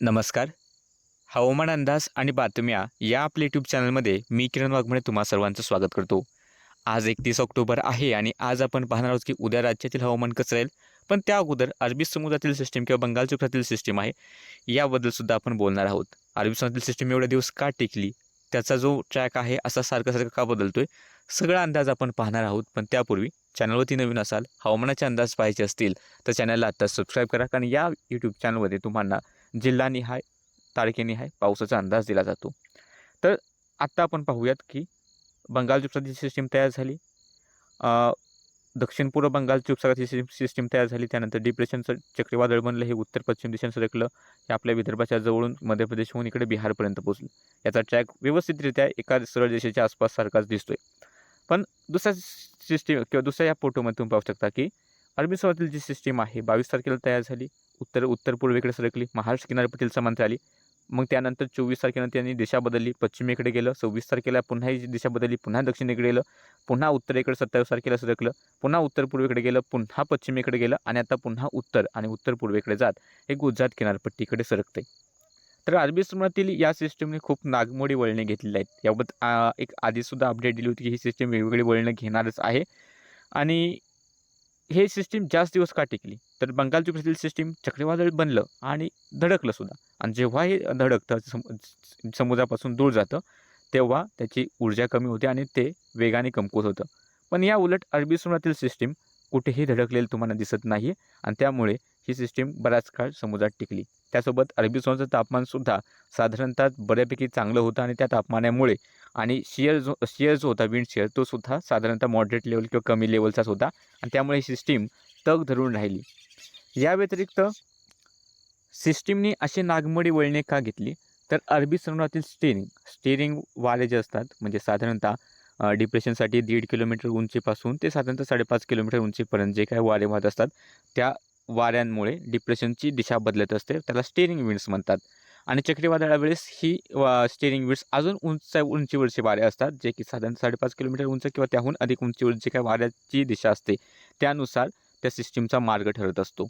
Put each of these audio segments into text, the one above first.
नमस्कार. हवामान अंदाज आणि बातम्या या आपल्या यूट्यूब चॅनलमध्ये मी किरण वाघमळे तुम्हा सर्वांचं स्वागत करतो. आज एकतीस ऑक्टोबर आहे आणि आज आपण पाहणार आहोत की उद्या राज्यातील हवामान कसं राहील पण त्या अगोदर अरबी समुद्रातील सिस्टीम किंवा बंगालच्या उपसागरातील सिस्टीम आहे याबद्दलसुद्धा आपण बोलणार आहोत. अरबी समुद्रातील सिस्टीम एवढे दिवस का टिकली त्याचा जो ट्रॅक आहे असा सारखा सारखा का बदलतोय सगळा अंदाज आपण पाहणार आहोत पण त्यापूर्वी चॅनलवरती नवीन असाल हवामानाचे अंदाज पाहायचे असतील तर चॅनलला आत्ता सबस्क्राईब करा कारण या यूट्यूब चॅनलमध्ये तुम्हाला जिल्हानिहाय तारखेनिहाय पावसाचा अंदाज दिला जातो. तर आत्ता आपण पाहूयात की बंगालची उपसागराची सिस्टीम तयार झाली. दक्षिण पूर्व बंगालची उपसागराची सिस्टीम सिस्टीम तयार झाली. त्यानंतर डिप्रेशनचं चक्रीवादळ बनलं. हे उत्तर पश्चिम दिशेने सरकलं. हे आपल्या विदर्भाच्या जवळून मध्य प्रदेशहून इकडे बिहारपर्यंत पोहोचलं. याचा ट्रॅक व्यवस्थितरित्या एका सरळ दिशेच्या आसपास सारखाच दिसतोय. पण दुसऱ्या सिस्टीम किंवा दुसऱ्या या फोटोमध्ये तुम्ही पाहू शकता की अरबी समुद्रातील जी सिस्टीम आहे. बावीस तारखेला तयार झाली. उत्तर उत्तर पूर्वेकडे सरकली. महाराष्ट्र किनारपट्टील समांतर आली. मग त्यानंतर चोवीस तारखेनं त्यांनी दिशा बदलली. पश्चिमेकडे गेलं. सव्वीस तारखेला पुन्हा ही दिशा बदलली. पुन्हा दक्षिणेकडे गेलं. पुन्हा उत्तरेकडे सत्तावीस तारखेला सरकलं. पुन्हा उत्तर पूर्वेकडे गेलं. पुन्हा पश्चिमेकडे गेलं. आणि आता पुन्हा उत्तर आणि उत्तर पूर्वेकडे जात. हे गुजरात किनारपट्टीकडे सरकते तर अरबी समुद्रातील या सिस्टीमने खूप नागमोडी वळणे घेतलेली आहेत. याबाबत आ, एक आधीसुद्धा अपडेट दिली होती की ही सिस्टीम वेगवेगळी वळणं घेणारच आहे. आणि हे सिस्टीम जास्त दिवस का टिकली? तर बंगालची उपसागरातील सिस्टीम चक्रीवादळ बनलं आणि धडकलं सुद्धा. आणि जेव्हा हे धडकतं सम समुद्रापासून दूर जातं तेव्हा त्याची ऊर्जा कमी होते आणि ते वेगाने कमकुवत होतं. पण या उलट अरबी समुद्रातील सिस्टीम कुठेही धडकलेलं तुम्हाला दिसत नाही आणि त्यामुळे ही सिस्टीम बराच काळ समुद्रात टिकली. त्यासोबत अरबी समुद्राचं तापमानसुद्धा साधारणतः बऱ्यापैकी चांगलं होतं आणि त्या तापमानामुळे आणि शिअर जो शिअर जो होता विंड शिअर तो सुद्धा साधारणतः मॉडरेट लेवल किंवा कमी लेवलचाच होता. आणि त्यामुळे ही सिस्टीम तग धरून राहिली. या व्यतिरिक्त सिस्टीमने अशी नागमोडी वळणे का घेतली? तर अरबी समुद्रातील स्टेरिंग स्टेरिंग वारे जे असतात म्हणजे साधारणतः डिप्रेशनसाठी दीड किलोमीटर उंचीपासून ते साधारणतः साडेपाच किलोमीटर उंचीपर्यंत जे काही वारे वाहत असतात त्या वाऱ्यांमुळे डिप्रेशनची दिशा बदलत असते. त्याला स्टेरिंग विंड्स म्हणतात. आणि चक्रीवादळावेळेस ही स्टेरिंग विंड्स अजून उंच उंचीवरचे वारे असतात जे की साधारण साडेपाच किलोमीटर उंच किंवा त्याहून अधिक उंचीवरची काय काही वाऱ्याची दिशा असते. त्यानुसार त्या सिस्टीमचा मार्ग ठरत असतो.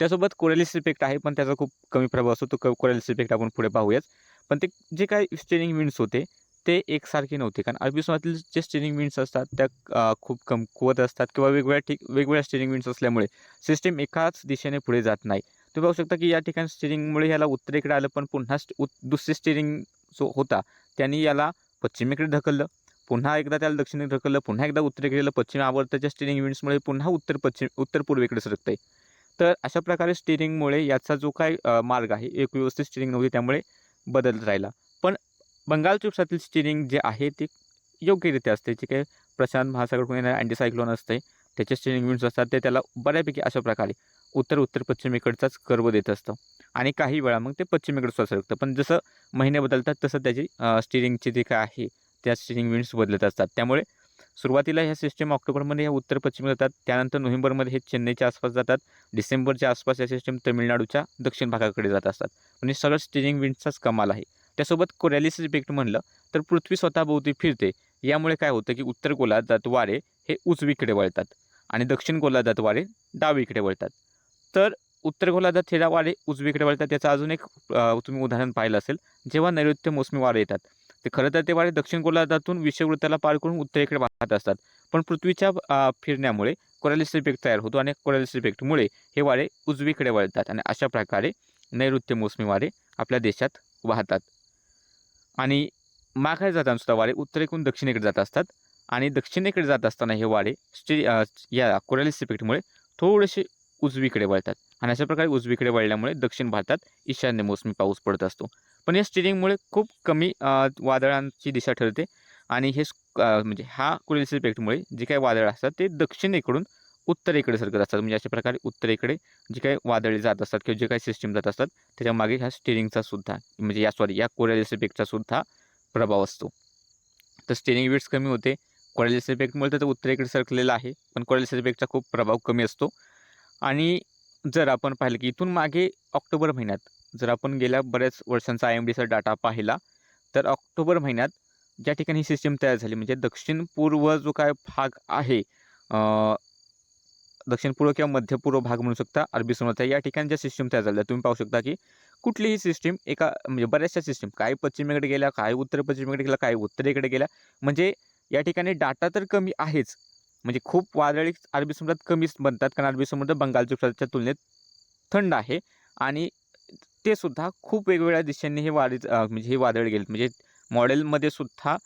त्यासोबत कोरेलिस इफेक्ट आहे पण त्याचा खूप कमी प्रभाव असतो. तो क कोरेलिस इफेक्ट आपण पुढे पाहूयाच पण ते जे काही स्टेरिंग विंड्स होते ते एकसारखे नव्हते. कारण अरबी समुद्रातील जे स्टेरिंग विंड्स असतात त्या खूप कमकुवत असतात किंवा वेगवेगळ्या ठीक वेगवेगळ्या स्टेरिंग विंड्स असल्यामुळे सिस्टीम एकाच दिशेने पुढे जात नाही. तुम्ही पाहू शकता की या ठिकाणी स्टेरिंगमुळे याला उत्तरेकडे आलं पण पुन्हा स्ट- उत- दुसरे स्टेरिंग जो होता त्यांनी याला पश्चिमेकडे ढकललं. पुन्हा एकदा त्याला दक्षिणेकडे ढकललं पुन्हा एकदा उत्तरेकडे पश्चिम आवर्ताच्या स्टेरिंग इव्हेंट्समुळे पुन्हा उत्तर पश्चिम उत्तर पूर्वेकडे सरकतंय. तर अशा प्रकारे स्टेरिंगमुळे याचा जो काय मार्ग आहे एक व्यवस्थित स्टेरिंग नव्हती त्यामुळे बदलत राहिला. पण बंगालच्या चुपसातील स्टेरिंग जे आहे ते योग्यरित्या असते. जे काही प्रशांत महासागरकडून येणारे अँटीसायक्लोन असते त्याचे स्टेरिंग विंड्स असतात ते त्याला बऱ्यापैकी अशा प्रकारे उत्तर उत्तर पश्चिमेकडचाच कर्व देत असतं. आणि काही वेळा मग ते पश्चिमेकडे सुद्धा सरकतं पण जसं महिने बदलतात तसं त्याची स्टिअरिंगचे जे काय आहे त्या स्टिरिंग विंड्स बदलत असतात. त्यामुळे सुरुवातीला ह्या सिस्टीम ऑक्टोबरमध्ये ह्या उत्तर पश्चिम जातात. त्यानंतर नोव्हेंबरमध्ये हे चेन्नईच्या आसपास जातात. डिसेंबरच्या आसपास या सिस्टम तमिळनाडूच्या दक्षिण भागाकडे जात असतात. म्हणजे सगळं स्टिअरिंग विंडचाच कमाल आहे. त्यासोबत कोरॅलिस इफेक्ट म्हणलं तर पृथ्वी स्वतःभोवती फिरते. यामुळे काय होतं की उत्तर गोलार्धात वारे हे उजवीकडे वळतात आणि दक्षिण गोलार्धात वारे डावीकडे वळतात. तर उत्तर गोलार्धात हे वारे उजवीकडे वळतात याचं अजून एक तुम्ही उदाहरण पाहिलं असेल जेव्हा नैऋत्य मोसमी वारे येतात ते खरं तर ते वारे दक्षिण गोलार्धातून विषुववृत्ताला पार करून उत्तरेकडे वाहत असतात. पण पृथ्वीच्या फिरण्यामुळे कोरॅलिस इफेक्ट तयार होतो आणि कोरॅलिस इफेक्टमुळे हे वारे उजवीकडे वळतात आणि अशा प्रकारे नैऋत्य मोसमी वारे आपल्या देशात वाहतात. आणि माघारी जाताना सुद्धा वारे उत्तरेकडून दक्षिणेकडे जात असतात. आणि दक्षिणेकडे जात असताना हे वारे स्टे या कोरॅलिस इफेक्टमुळे थोडेसे उजवीकडे वळतात. आणि अशा प्रकारे उजवीकडे वळल्यामुळे दक्षिण भारतात ईशान्य मोसमी पाऊस पडत असतो. पण या स्टिरिंगमुळे खूप कमी वादळांची दिशा ठरते. आणि हे म्हणजे हा कोरॅलिस इफेक्टमुळे जे काही वादळ असतात ते दक्षिणेकडून उत्तरेकडे सरकत असतात. म्हणजे अशा प्रकारे उत्तरेकडे जे काही वादळे जात असतात किंवा जे काही सिस्टीम जात असतात त्याच्यामागे ह्या स्टिरिंगचा सुद्धा म्हणजे या सॉरी या कोरॅलिस इफेक्टचा सुद्धा प्रभाव असतो. तर स्टेरिंग वेट्स कमी होते. कोरॅलिस इफेक्टमुळे तर उत्तरेकडे सरकलेलं आहे पण कोरॅलिस इफेक्टचा खूप प्रभाव कमी असतो. आणि जर आपण पाहिलं की इथून मागे ऑक्टोबर महिन्यात जर आपण गेल्या बऱ्याच वर्षांचा आय एम डीचा डाटा पाहिला तर ऑक्टोबर महिन्यात ज्या ठिकाणी ही सिस्टीम तयार झाली म्हणजे दक्षिण पूर्व जो काय भाग आहे दक्षिण पूर्व किंवा मध्य पूर्व भाग म्हणू शकता अरबी समुद्राचा या ठिकाणी ज्या सिस्टीम तयार झाल्या तुम्ही पाहू शकता की कुठलीही सिस्टीम एका म्हणजे बऱ्याचशा सिस्टीम काय पश्चिमेकडे गेल्या काय उत्तर पश्चिमेकडे गेल्या काय उत्तरेकडे गेल्या म्हणजे या ठिकाणी डाटा तर कमी आहेच. म्हणजे खूप वादळी अरबी समुद्रात कमीच बनतात कारण अरबी समुद्र बंगालच्या उपसागराच्या तुलनेत थंड आहे. आणि ते सुद्धा खूप वेगवेगळ्या दिशेने हे वाढ म्हणजे हे वादळ गेले. म्हणजे मॉडेलमध्ये सुद्धा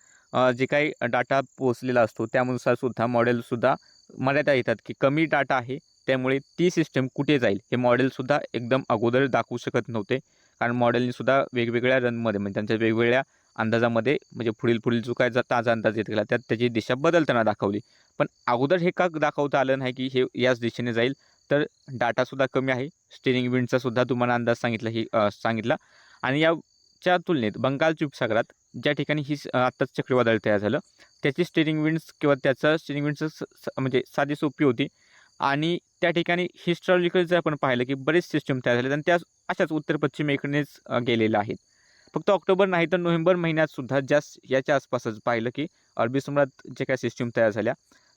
जे काही डाटा पोचलेला असतो त्यानुसार सुद्धा मॉडेलसुद्धा मर्यादा येतात की कमी डाटा आहे त्यामुळे ती सिस्टम कुठे जाईल? हे मॉडेलसुद्धा एकदम अगोदर दाखवू शकत नव्हते. कारण मॉडेलनीसुद्धा वेगवेगळ्या रनमध्ये म्हणजे त्यांच्या वेगवेगळ्या अंदाजामध्ये म्हणजे पुढील पुढील जो काय ताजा अंदाज येत गेला त्यात त्याची दिशा बदलताना दाखवली. पण अगोदर हे का दाखवता आलं नाही की हे याच दिशेने जाईल? तर डाटासुद्धा कमी आहे. स्टेरिंग विंडचा सुद्धा तुम्हाला अंदाज सांगितला ही सांगितला. आणि याच्या तुलनेत बंगालच्या उपसागरात ज्या ठिकाणी ही स- आत्ताच चक्रीवादळ तयार झालं त्याची स्टेरिंग विंड्स किंवा त्याचं स्टेरिंग विंडचं स- म्हणजे साधी सोपी होती. आणि त्या ठिकाणी हिस्टॉरिकल जर आपण पाहिलं की बरेच सिस्टम तयार झाले आणि त्या अशाच उत्तर पश्चिमेकडेच गेलेल्या आहेत. फक्त ऑक्टोबर नाही तर नोव्हेंबर महिन्यात सुद्धा जास्त याच्या आसपासच पाहिलं की अरबी समुद्रात जे काही सिस्टीम तयार झाल्या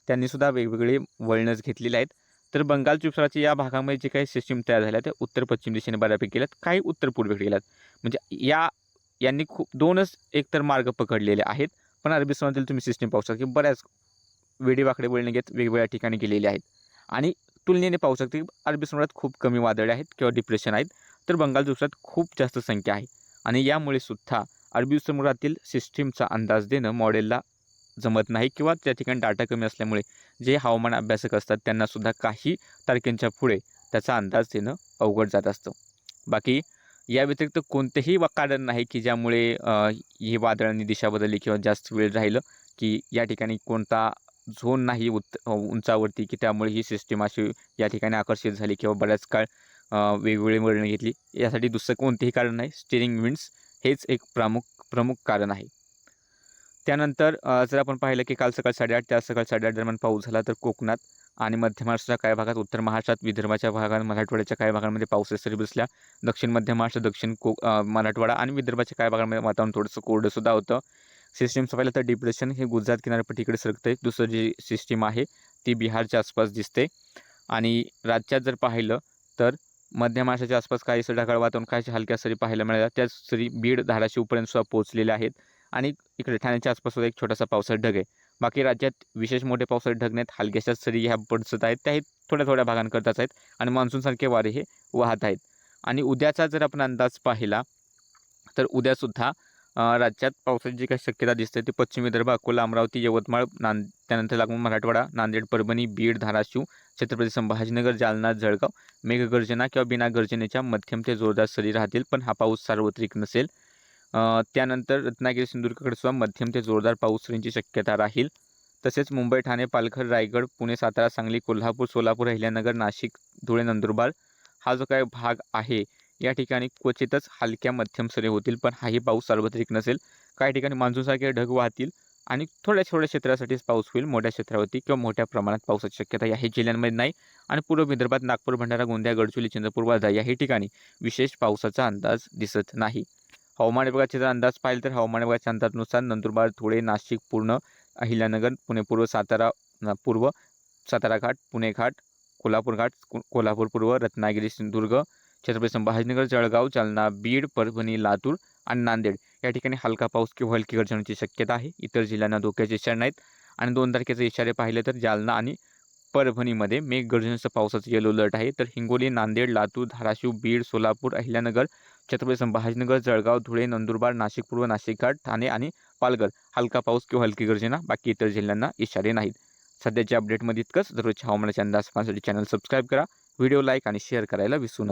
त्यांनी सुद्धा वेगवेगळे वळणच घेतलेले आहेत. तर बंगालच्या उपसागराच्या या भागामध्ये जे काही सिस्टीम तयार झाल्या त्या उत्तर पश्चिम दिशेने बऱ्यापैकी गेल्यात काही उत्तर पूर्वेकडे गेल्यात. म्हणजे या यांनी खूप दोनच एकतर मार्ग पकडलेले आहेत पण अरबी समुद्रातील तुम्ही सिस्टीम पाहू शकता की बऱ्याच वेडीवाकडे वळणे घेत वेगवेगळ्या ठिकाणी गेलेले आहेत. आणि तुलनेने पाहू शकते की अरबी समुद्रात खूप कमी वादळे आहेत किंवा डिप्रेशन आहेत तर बंगालच्या उपसागरात खूप जास्त संख्या आहे. आणि यामुळे सुद्धा अरबी समुद्रातील सिस्टीमचा अंदाज देणं मॉडेलला जमत नाही किंवा त्या ठिकाणी डाटा कमी असल्यामुळे जे हवामान अभ्यासक असतात त्यांनासुद्धा काही तारखेंच्या पुढे त्याचा अंदाज देणं अवघड जात असतं. बाकी या व्यतिरिक्त कोणतेही वा- कारण नाही की ज्यामुळे ही वादळांनी दिशा बदलली किंवा जास्त वेळ राहिलं की या ठिकाणी कोणता झोन नाही उत उंचावरती की त्यामुळे ही सिस्टीम अशी या ठिकाणी आकर्षित झाली किंवा बऱ्याच काळ वेगवेगळी वळणं घेतली. यासाठी दुसरं कोणतेही कारण नाही. स्टेरिंग विंड्स हेच एक प्रमुख प्रमुख कारण आहे. त्यानंतर जर आपण पाहिलं की काल सकाळ साडेआठ त्या सकाळी सकाळ साडेआठ दरम्यान पाऊस झाला तर कोकणात आणि मध्य महाराष्ट्राच्या काही भागात उत्तर महाराष्ट्रात विदर्भाच्या भागात मराठवाड्याच्या काही भागांमध्ये पाऊस सरी बसल्या दक्षिण मध्य महाराष्ट्र दक्षिण को मराठवाडा आणि विदर्भाच्या काही भागांमध्ये वातावरण थोडंसं कोरडंसुद्धा होतं. सिस्टीमचं पाहिलं तर डिप्रेशन हे गुजरात किनारपट्टीकडे सरकतं आहे दुसरं जी सिस्टीम आहे ती बिहारच्या आसपास दिसते. आणि राज्यात जर पाहिलं तर मध्य महाराष्ट्राच्या आसपास काही ढगाळ वातावरण काही हलक्या सरी पाहायला मिळाल्या त्याच सरी बीड धाराशिवपर्यंत सुद्धा पोहोचलेल्या आहेत. आणि इकडे ठाण्याच्या आसपास सुद्धा एक छोटासा पावसाळ ढग आहे. बाकी राज्यात विशेष मोठे पावसाळ ढग नाहीत. हलक्याशा सरी ह्या पडसत आहेत. त्याही थोड्या थोड्या भागांकरताच आहेत. आणि मान्सूनसारखे वारे हे वाहत आहेत. आणि उद्याचा जर आपण अंदाज पाहिला तर उद्यासुद्धा राज्यात पावसाची जी काही शक्यता दिसते ती पश्चिम विदर्भ अकोला अमरावती यवतमाळ नांद त्यानंतर लागून मराठवाडा नांदेड परभणी बीड धाराशिव छत्रपती संभाजीनगर जालना जळगाव मेघगर्जना किंवा बिना गर्जनेच्या मध्यम ते जोरदार सरी राहतील पण हा पाऊस सार्वत्रिक नसेल. त्यानंतर रत्नागिरी सिंधुदुर्गकडे सुद्धा मध्यम ते जोरदार पाऊस सरींची शक्यता राहील. तसेच मुंबई ठाणे पालघर रायगड पुणे सातारा सांगली कोल्हापूर सोलापूर अहिल्यानगर नाशिक धुळे नंदुरबार हा जो काही भाग आहे या ठिकाणी क्वचितच हलक्या मध्यम सरी होतील पण हाही पाऊस सार्वत्रिक नसेल. काही ठिकाणी मान्सूनसारखे ढग वाहतील आणि थोड्या थोड्या क्षेत्रासाठीच पाऊस होईल मोठ्या क्षेत्रावरती किंवा मोठ्या प्रमाणात पावसाची शक्यता याही जिल्ह्यांमध्ये नाही. आणि पूर्व विदर्भात नागपूर भंडारा गोंदिया गडचिरोली चंद्रपूर वर्धा याही ठिकाणी विशेष पावसाचा अंदाज दिसत नाही. हवामान विभागाचे जर अंदाज पाहिला तर हवामान विभागाच्या अंदाजानुसार नंदुरबार धुळे नाशिक पूर्ण अहिल्यानगर पुणे पूर्व सातारा पूर्व सातारा घाट पुणे घाट कोल्हापूर घाट कोल्हापूर पूर्व रत्नागिरी सिंधुदुर्ग छत्रपती संभाजीनगर जळगाव जालना बीड परभणी लातूर आणि नांदेड या ठिकाणी हलका पाऊस किंवा हलकी गर्जनाची शक्यता आहे. इतर जिल्ह्यांना धोक्याचे इशारे नाहीत. आणि दोन तारखेचे इशारे पाहिले तर जालना आणि परभणीमध्ये मेघगर्जनेचं पावसाचं येलो अलर्ट आहे. तर हिंगोली नांदेड लातूर धाराशिव बीड सोलापूर अहिल्यानगर छत्रपती संभाजीनगर जळगाव धुळे नंदुरबार नाशिक पूर्व नाशिक घाट ठाणे आणि पालघर हलका पाऊस किंवा हलकी गर्जना. बाकी इतर जिल्ह्यांना इशारे नाहीत. सध्याच्या अपडेटमध्ये इतकंच. दररोजच्या हवामानाच्या अंदाज पाहण्यासाठी चॅनल सबस्क्राईब करा. व्हिडिओ लाईक आणि शेअर करायला विसरू नका.